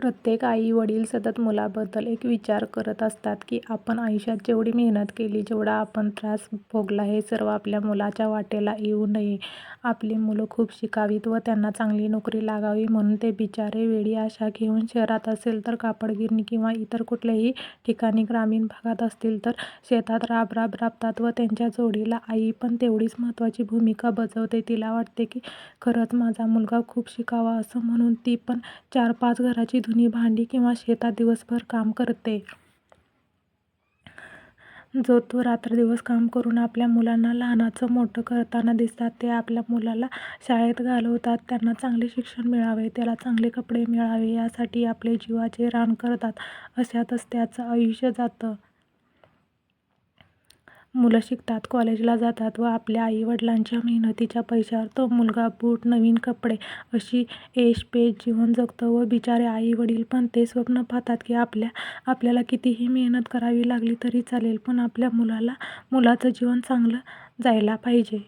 प्रत्येक आई वडील सतत मुलाबद्दल एक विचार करत असतात की आपण आयुष्यात जेवढी मेहनत केली जेवढा आपण त्रास भोगला हे सर्व आपल्या मुलाच्या वाटेला येऊ नये. आपली मुलं खूप शिकावीत व त्यांना चांगली नोकरी लागावी म्हणून ते बिचारे वेळी आशा घेऊन शहरात असेल तर कापडगिरणी किंवा इतर कुठल्याही ठिकाणी ग्रामीण भागात असतील तर शेतात राब राब राबतात व त्यांच्या जोडीला आई पण तेवढीच महत्त्वाची भूमिका बजावते. तिला वाटते की खरंच माझा मुलगा खूप शिकावा असं म्हणून ती पण चार पाच घराची धुणी भांडी किंवा शेतात दिवसभर काम करते. जो तो रात्रदिवस काम करून आपल्या मुलांना लहानाचं मोठं करताना दिसतात ते आपल्या मुलाला शाळेत घालवतात. त्यांना चांगले शिक्षण मिळावे त्याला चांगले कपडे मिळावे यासाठी आपले जीवाचे रान करतात. अशातच त्याचं आयुष्य जातं. मुलं शिकतात कॉलेजला जातात व आपल्या आईवडिलांच्या मेहनतीच्या पैशावर तो मुलगा बूट नवीन कपडे अशी ऐशपेश जीवन जगतो व बिचारे आईवडील पण ते स्वप्न पाहतात की आपल्या आपल्याला कितीही मेहनत करावी लागली तरी चालेल पण आपल्या मुलाला मुलाचं जीवन चांगलं जायला पाहिजे.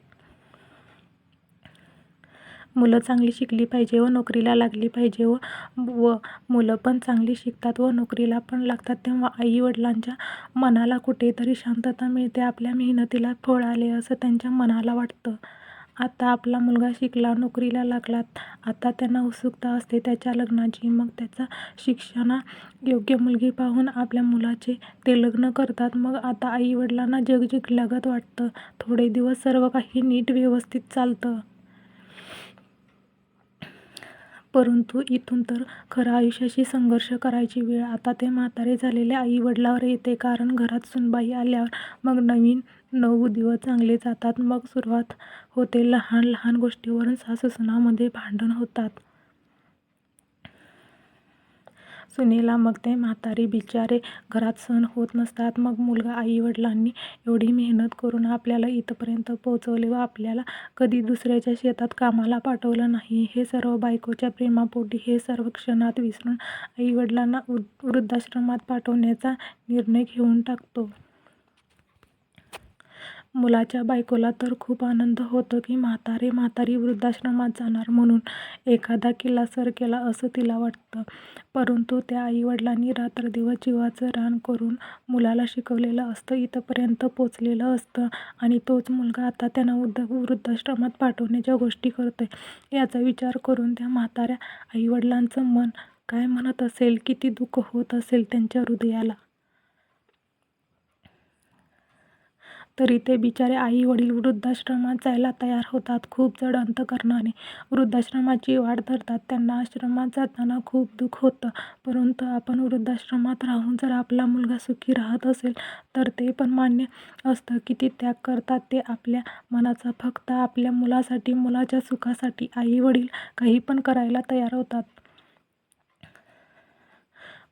मुलं चांगली शिकली पाहिजे व नोकरीला लागली पाहिजे व व मुलं पण चांगली शिकतात व नोकरीला पण लागतात. तेव्हा आईवडिलांच्या मनाला कुठेतरी शांतता मिळते आपल्या मेहनतीला फळ आले असं त्यांच्या मनाला वाटतं. आता आपला मुलगा शिकला नोकरीला लागला आता त्यांना उत्सुकता असते त्याच्या लग्नाची. मग त्याचा शिक्षणा योग्य मुलगी पाहून आपल्या मुलाचे ते लग्न करतात. मग आता आईवडिलांना जग जिंकल्यागत वाटतं. थोडे दिवस सर्व काही नीट व्यवस्थित चालतं. परंतु इथून तर खरं आयुष्याशी संघर्ष करायची वेळ. आता ते म्हातारे झालेल्या आईवडिलांवर येते. कारण घरात सुनबाई आल्यावर मग नवीन नऊ दिवस चांगले जातात. मग सुरुवात होते. लहान लहान गोष्टीवरून सासूसुनांमध्ये भांडण होतात. सुनेला मग ते म्हातारे बिचारे घरात सहन होत नसतात. मग मुलगा आईवडिलांनी एवढी मेहनत करून आपल्याला इथपर्यंत पोहोचवले व आपल्याला कधी दुसऱ्याच्या शेतात कामाला पाठवलं नाही. हे सर्व बायकोच्या प्रेमापोटी हे सर्व क्षणात विसरून आईवडिलांना वृद्धाश्रमात पाठवण्याचा निर्णय घेऊन टाकतो. मुलाच्या बायकोला तर खूप आनंद होतो की म्हातारे म्हातारी वृद्धाश्रमात जाणार म्हणून एखादा किल्ला सर केला असं तिला वाटतं. परंतु त्या आईवडिलांनी रात्रदिवस जीवाचं रान करून मुलाला शिकवलेलं असतं इथपर्यंत पोचलेलं असतं आणि तोच मुलगा आता त्यांना वृद्ध वृद्धाश्रमात पाठवण्याच्या गोष्टी करतोय. याचा विचार करून त्या म्हाताऱ्या आईवडिलांचं मन काय म्हणत असेल किती दुःख होत असेल त्यांच्या हृदयाला. तरी ते बिचारे आई वडील वृद्धाश्रमात जायला तयार होतात. खूप जड अंतकरणाने वृद्धाश्रमाची वाट धरतात. त्यांना आश्रमात जाताना खूप दुःख होतं. परंतु आपण वृद्धाश्रमात राहून जर आपला मुलगा सुखी राहत असेल तर ते पण मान्य असतं किती त्याग करतात. ते आपल्या मनाचा फक्त आपल्या मुलासाठी मुलाच्या सुखासाठी आई वडील काही पण करायला तयार होतात.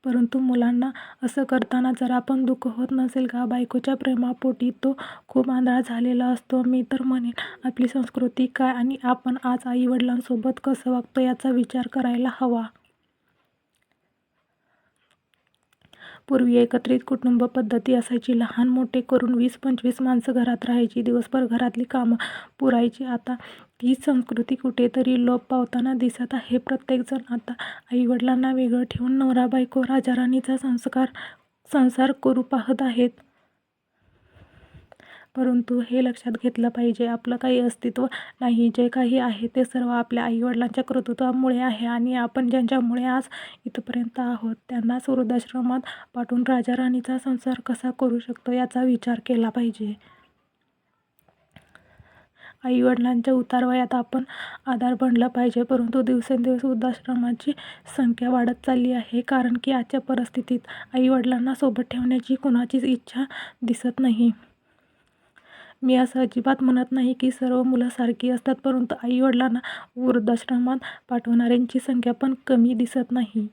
परंतु मुलांना असं करताना जर आपण दुःख होत नसेल का बायकोच्या प्रेमापोटी तो खूप आंधळा झालेला असतो मी तर म्हणेन आपली संस्कृती काय आणि आपण आज आईवडिलांसोबत कसं वागतो याचा विचार करायला हवा. पूर्वी एकत्रित कुटुंब पद्धती असायची. लहान मोठे करून वीस पंचवीस माणसं घरात राहायची. दिवसभर घरातली कामं पुरायची. आता तीच संस्कृती कुठेतरी लोप पावताना दिसत आहे. प्रत्येकजण आता आईवडिलांना वेगळं ठेवून नवरा बायको राजाराणीचा संस्कार संसार करू पाहत आहेत. परंतु हे लक्षात घेतलं पाहिजे आपलं काही अस्तित्व नाही जे काही आहे ते सर्व आपल्या आईवडिलांच्या कर्तृत्वामुळे आहे आणि आपण ज्यांच्यामुळे आज इथपर्यंत आहोत त्यांनाच वृद्धाश्रमात पाठवून राजाराणीचा संसार कसा करू शकतो याचा विचार केला पाहिजे. आईवडिलांच्या उतारवयात आपण आधार बनला पाहिजे परंतु दिवसेंदिवस वृद्धाश्रमाची संख्या वाढत चालली आहे कारण की आजच्या परिस्थितीत आईवडिलांना सोबत ठेवण्याची कुणाचीच इच्छा दिसत नाही. मी असं अजिबात म्हणत नाही की सर्व मुलं सारखी असतात परंतु आईवडिलांना वृद्धाश्रमात पाठवणाऱ्यांची संख्या पण कमी दिसत नाही.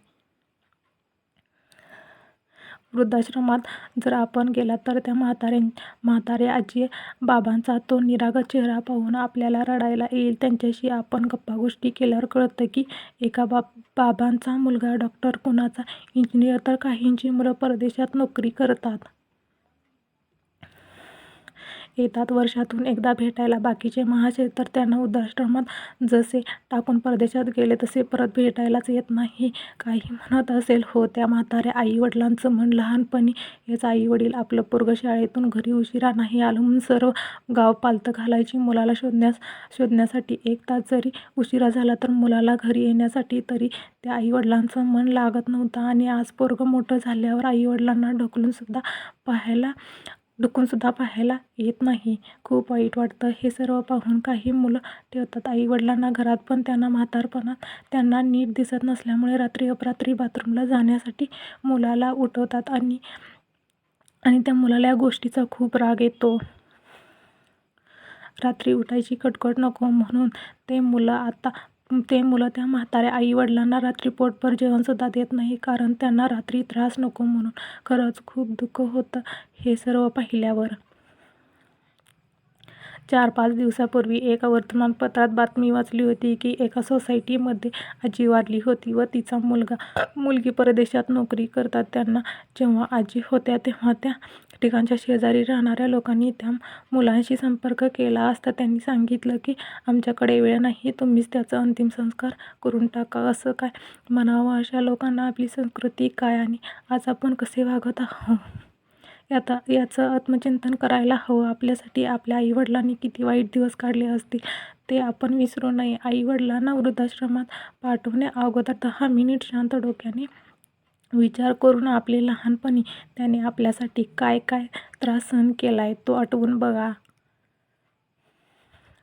वृद्धाश्रमात जर आपण गेला तर त्या म्हाताऱ्या म्हाताऱ्या आजी बाबांचा तो निरागस चेहरा पाहून आपल्याला रडायला येईल. त्यांच्याशी आपण गप्पा गोष्टी केल्यावर कळतं की एका बाब बाबांचा मुलगा डॉक्टर कोणाचा इंजिनियर तर काहींची मुलं परदेशात नोकरी करतात. येतात वर्षातून एकदा भेटायला. बाकीचे महाशय तर त्यांना वृद्धाश्रमात जसे टाकून परदेशात गेले तसे परत भेटायलाच येत नाही. काही म्हणत असेल हो त्या म्हाताऱ्या आई-वडिलांचं मन लहानपणी हेच आई-वडील आपलं पोरगं शाळेतून घरी उशिरा नाही आलं म्हणून सर्व गाव पालथं घालायची. मुलाला शोधण्यासाठी एक तास जरी उशिरा झाला तर मुलाला घरी येण्यासाठी तरी त्या आई-वडिलांचं मन लागत नव्हतं. आणि आज पोरगं मोठं झाल्यावर आई-वडिलांना ढकलूनसुद्धा पाहायला येत नाही. खूप वाईट वाटतं. हे सर्व पाहून काही मुलं ठेवतात आई-वडिलांना घरात पण त्यांना म्हातारपणात त्यांना नीट दिसत नसल्यामुळे रात्री अपरात्री बाथरूमला जाण्यासाठी मुलाला उठवतात आणि आणि त्या मुलाला या गोष्टीचा खूप राग येतो. रात्री उठायची कटकट नको म्हणून ते मुलं आता ते मुलं त्या म्हाताऱ्या आई-वडिलांना रात्री पोटभर जेवणसुद्धा देत नाही. कारण त्यांना रात्री त्रास नको म्हणून. खरंच खूप दुःख होतं हे सर्व पाहिल्यावर. चार-पाच दिवसापूर्वी एका वर्तमानपत्रात बातमी वाचली होती की एका सोसायटीमध्ये आजी वारली होती व तिचा मुलगा-मुलगी परदेशात नोकरी करतात. त्यांना जेव्हा आजी होत्या तेव्हा त्या ठिकाणच्या शेजारी राहणाऱ्या लोकांनी त्या मुलांशी संपर्क केला असता त्यांनी सांगितलं की आमच्याकडे वेळ नाही, तुम्हीच त्याचा अंतिम संस्कार करून टाका. असं काय म्हणावं अशा लोकांना? आपली संस्कृती काय आणि आज आपण कसे वागत आहोत याचं आत्मचिंतन करायला हवं. आपल्यासाठी आपल्या आईवडिलांनी किती वाईट दिवस काढले असतील ते आपण विसरू नये. आईवडिलांना वृद्धाश्रमात पाठवण्या अगोदर दहा मिनिट शांत डोक्याने विचार करून आपले लहानपणी त्याने आपल्यासाठी काय काय त्रास सहन केला आहे तो आठवून बघा.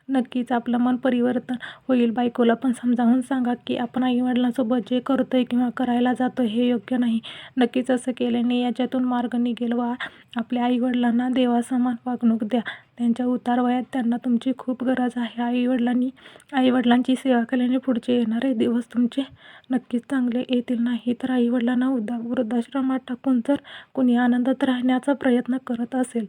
नक्कीच आपलं मन परिवर्तन होईल. बायकोला पण समजावून सांगा की आपण आई-वडिलांसोबत जे करतोय किंवा करायला जातोय हे योग्य नाही. नक्कीच असं केल्याने याच्यातून मार्ग निघेल व आपल्या आई-वडिलांना देवासमान वागणूक द्या. त्यांच्या उतारवयात त्यांना तुमची खूप गरज आहे. आई-वडिलांची सेवा केल्याने पुढचे येणारे दिवस तुमचे नक्कीच चांगले येतील. नाही तर आई-वडिलांना वृद्धाश्रमात टाकून जर कुणी आनंदात राहण्याचा प्रयत्न करत असेल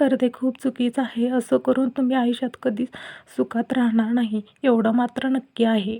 तर ते खूप चुकीचं आहे. असं करून तुम्ही आयुष्यात कधीच सुखात राहणार नाही एवढं मात्र नक्की आहे.